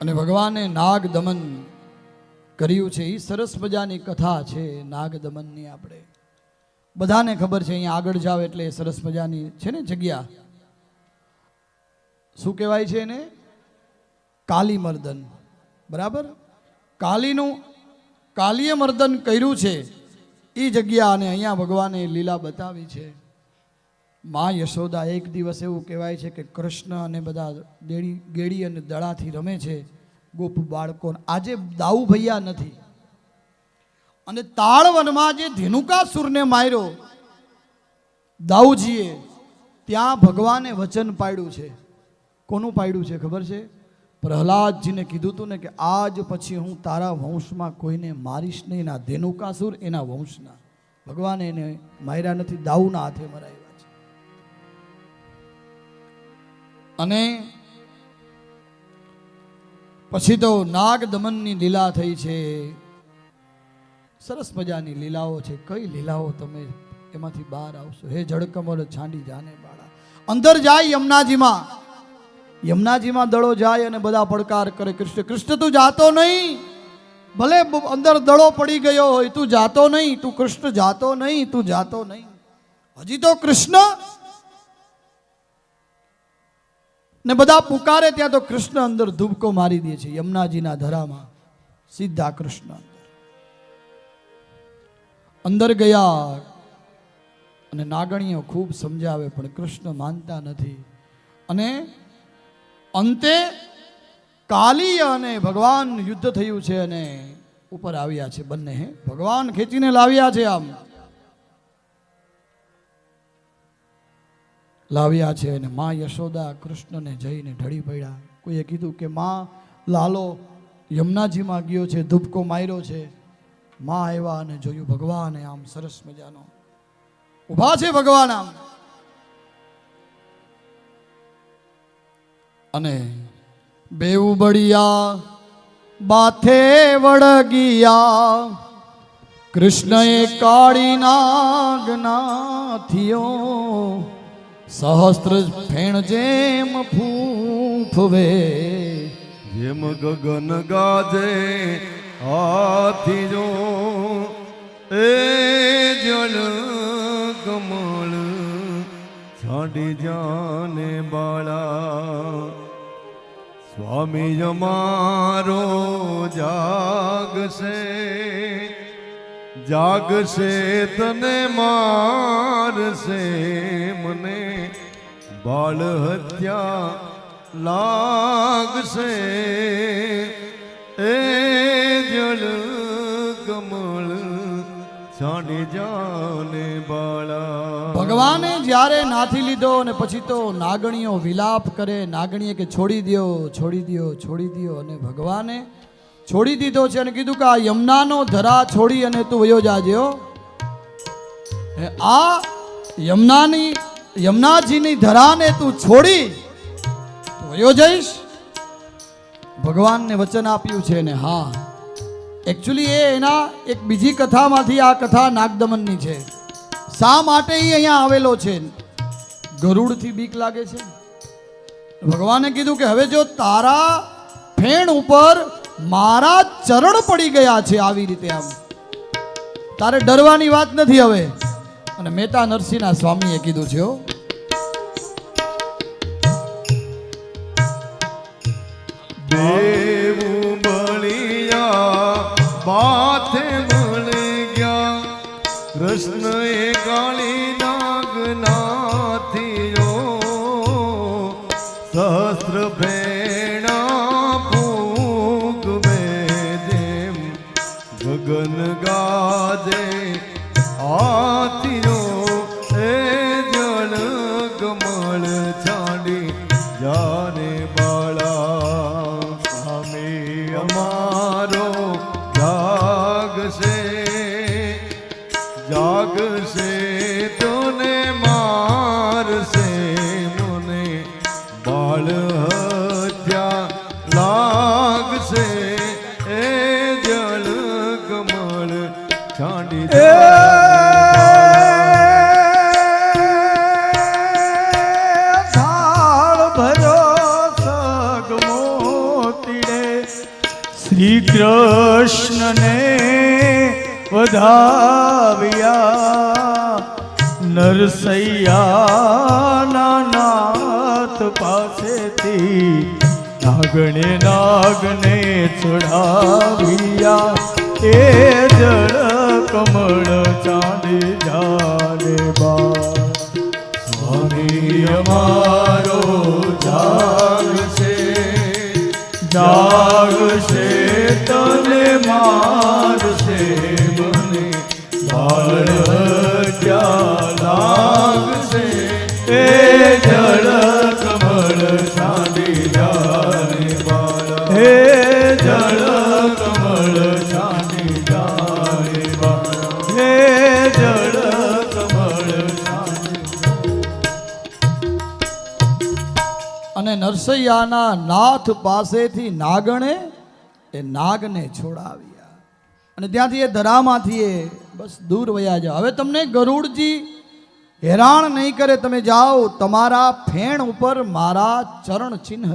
અને ભગવાને નાગ દમન કર્યું છે. એ સરસ મજાની કથા છે નાગ દમનની આપણે. બધાને ખબર છે અહીંયા આગળ જાવ એટલે સરસ મજાની છે ને જગ્યા. શું કહેવાય છે એને? કાલી મર્દન બરાબર? કાલીનું કાલીય મર્દન કર્યું છે. એ જગ્યા અને અહીંયા ભગવાને લીલા બતાવી છે. મા યશોદા એક દિવસ એવું કહેવાય છે કે કૃષ્ણ અને બધા દેડી ગેડી અને દડાથી રમે છે. ગોપ બાળકો આજે દાઉ ભૈયા નથી. અને તાળવનમાં જે ધેનુકાસુરને માર્યો, દાઉજીએ ત્યાં ભગવાને વચન પાડ્યું છે. કોનું પાડ્યું છે ખબર છે? પ્રહલાદજીને કીધું હતું ને કે આજ પછી હું તારા વંશમાં કોઈને મારીશ નહીં, ના ધેનુકાસુર એના વંશના. ભગવાને એને માર્યા નથી, દાઉના હાથે મરાવ્યા અને પછી તો નાગ દમનની લીલા થઈ છે. સરસ મજાની લીલાઓ છે. કઈ લીલાઓ તમે એમાંથી બહાર આવશો? હે જળકમળ છાંડી જાને બાળા. અંદર જાય યમુનાજીમાં. યમુનાજીમાં દડો જાય અને બધા પડકાર કરે. કૃષ્ણ કૃષ્ણ, તું જાતો નહીં. ભલે અંદર દડો પડી ગયો હોય, તું જાતો નહીં. તું કૃષ્ણ જાતો નહીં, તું જાતો નહીં. હજી તો કૃષ્ણ ને બધા પુકારે ત્યાં તો કૃષ્ણ અંદર ધૂબકો મારી દે છે યમુનાજીના ધરામાં. સીધા કૃષ્ણ અંદર. ગયા અને નાગણીઓ ખૂબ સમજાવે પણ કૃષ્ણ માનતા નથી. અને અંતે કાલી અને ભગવાન યુદ્ધ થયું છે અને ઉપર આવ્યા છે બંને. ભગવાન ખેંચીને લાવ્યા છે આમ. લાવ્યા છે અને મા યશોદા કૃષ્ણને જઈને ઢળી પડ્યા. કોઈએ કીધું કે, મા, લાલો, યમુનાજીમાં ગયો છે, ધૂપકો માર્યો છે. મા આવ્યા અને જોયું, ભગવાન, આમ સરસ મજાનો. ઊભા છે ભગવાન આમ. અને બેઉ બળિયા બાથે વળગિયા, કૃષ્ણએ કાળી નાગનાથિયો સહસ્ત્ર ફેણ જેમ ફૂફવે, જેમ ગગન ગાજે હાથી જો એ જળ કમળ છાડી જાને બાળા. સ્વામી અમારો જાગશે જાગશે તને મારશે મને. બાળ હત્યા લાગશે એ જળ કમળ જાણે જાને બાળા ભગવાને જ્યારે નાથી લીધો અને પછી તો નાગણીઓ વિલાપ કરે નાગણીએ કે છોડી દ્યો છોડી દ્યો છોડી દ્યો અને ભગવાને છોડી દીધો છે અને કીધું કે આ યમુનાનો ધરા છોડી અને તું વયો જાજે આ યમુનાની યમુનાજીની ધરાને તું છોડી વયો જઈશ. ભગવાનને વચન આપ્યું છે ને હા. એકચ્યુઅલી એ એના એક બીજી કથામાંથી આ કથા નાગદમનની છે. શા માટે એ અહીંયા આવેલો છે? ગરુડથી બીક લાગે છે. ભગવાને કીધું કે હવે જો તારા ફેણ ઉપર મારા ચરણ પડી ગયા છે આવી રીતે આમ. તારે ડરવાની વાત નથી હવે. અને મહેતા નરસિંહના સ્વામીએ કીધું છે દેવું બળિયા બાથે મળી ગયા. કૃષ્ણ એ કાળી નાગ સહસ્ર ભેણા ફૂગ બે જેમ ગગન ગાજે હાથીઓ, એ જળ કમળ છાડી જાને બાળા સ્વામી અમારો જાગશે જાગશે તોને મારશે, મને બાળ વધાવ્યા. નરસૈયાના નાથ પાસેથી નાગણે નાગને ચડાવ્યા લાગશે એ જળ કમળ ચાંદી જાને બાળા હે જળ કમળ ચાંદી જાને બાળા હે જળ કમળ અને નરસૈયાના નાથ પાસેથી નાગણે એ નાગને છોડાવ્યા. અને ત્યાંથી એ ધરામાંથી એ બસ દૂર વયા જાવ હવે તમને ગરુડજી હેરાન નહીં કરે તમે જાઓ તમારા ફેણ ઉપર મારા ચરણ ચિહ્ન